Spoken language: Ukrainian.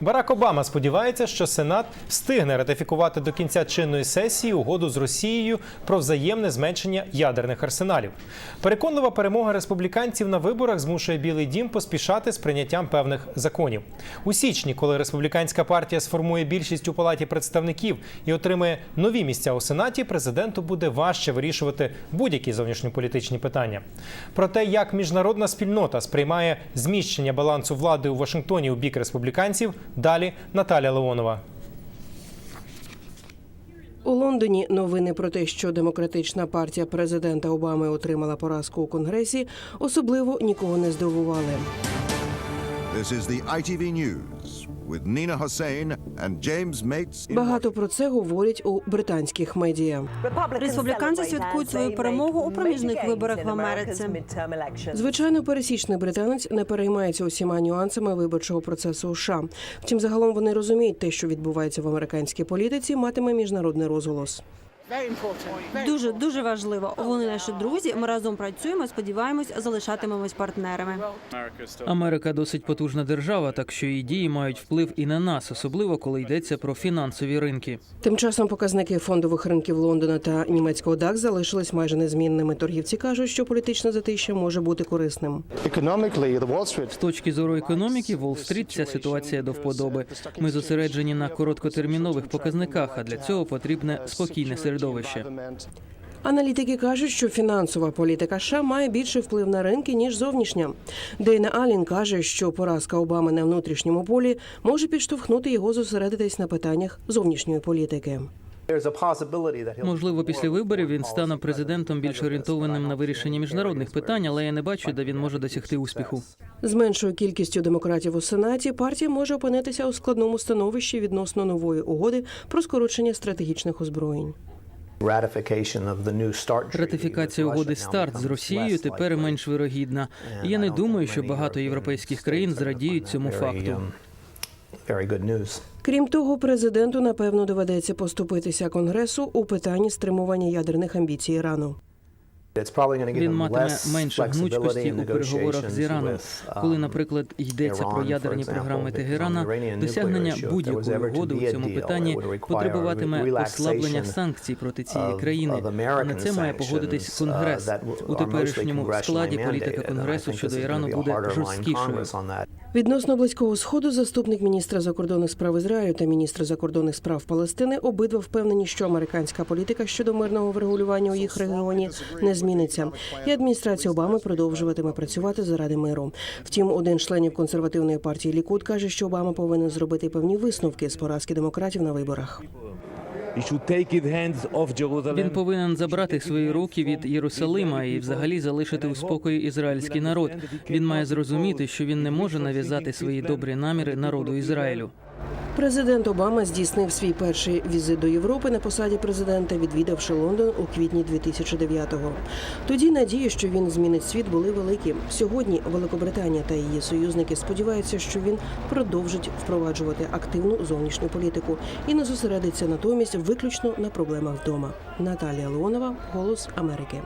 Барак Обама сподівається, що Сенат встигне ратифікувати до кінця чинної сесії угоду з Росією про взаємне зменшення ядерних арсеналів. Переконлива перемога республіканців на виборах змушує Білий Дім поспішати з прийняттям певних законів. У січні, коли республіканська партія сформує більшість у палаті представників і отримає нові місця у сенаті, президенту буде важче вирішувати будь-які зовнішньополітичні питання. Про те, як міжнародна спільнота сприймає зміщення балансу влади у Вашингтоні у бік республіканців, далі Наталя Леонова. У Лондоні новини про те, що демократична партія президента Обами отримала поразку у конгресі, особливо нікого не здивували. This is the ITV News with Nina Hossein and James Mates. Багато про це говорять у британських медіа. Республіканці святкують свою перемогу у проміжних виборах в Америці. Звичайно, пересічний британець не переймається усіма нюансами виборчого процесу у США. Втім, загалом вони розуміють, те, що відбувається в американській політиці, матиме міжнародний розголос. Дуже дуже важливо. Вони наші друзі. Ми разом працюємо. Сподіваємось, залишатимемось партнерами. Америка досить потужна держава, так що її дії мають вплив і на нас, особливо коли йдеться про фінансові ринки. Тим часом показники фондових ринків Лондона та німецького ДАК залишились майже незмінними. Торгівці кажуть, що політичне затища може бути корисним. З точки зору економіки, Уолл-стріт ця ситуація до вподоби. Ми зосереджені на короткотермінових показниках, а для цього потрібне спокійне середовище. Аналітики кажуть, що фінансова політика США має більший вплив на ринки ніж зовнішня. Дейна Алін каже, що поразка Обами на внутрішньому полі може підштовхнути його зосередитись на питаннях зовнішньої політики. Можливо, після виборів він стане президентом більш орієнтованим на вирішення міжнародних питань, але я не бачу, де він може досягти успіху. З меншою кількістю демократів у сенаті партія може опинитися у складному становищі відносно нової угоди про скорочення стратегічних озброєнь. Ратифікація угоди старт з Росією тепер менш вирогідна. І я не думаю, що багато європейських країн зрадіють цьому факту. Крім того, президенту напевно доведеться поступитися конгресу у питанні стримування ядерних амбіцій Ірану. Він матиме менше гнучкості у переговорах з Іраном, коли, наприклад, йдеться про ядерні програми Тегерана, досягнення будь-якої угоди у цьому питанні потребуватиме послаблення санкцій проти цієї країни. А на це має погодитись Конгрес. У теперішньому складі політика Конгресу щодо Ірану буде жорсткішою. Відносно близького сходу, заступник міністра закордонних справ Ізраїлю та міністр закордонних справ Палестини обидва впевнені, що американська політика щодо мирного врегулювання у їх регіоні не зміниться, і адміністрація Обами продовжуватиме працювати заради миру. Втім, один членів консервативної партії Лікуд каже, що Обама повинен зробити певні висновки з поразки демократів на виборах. Він повинен забрати свої руки від Єрусалима і взагалі залишити у спокої ізраїльський народ. Він має зрозуміти, що він не може нав'язати свої добрі наміри народу Ізраїлю. Президент Обама здійснив свій перший візит до Європи на посаді президента, відвідавши Лондон у квітні 2009-го. Тоді надії, що він змінить світ, були великі. Сьогодні Великобританія та її союзники сподіваються, що він продовжить впроваджувати активну зовнішню політику і не зосередиться натомість виключно на проблемах вдома. Наталія Леонова, Голос Америки.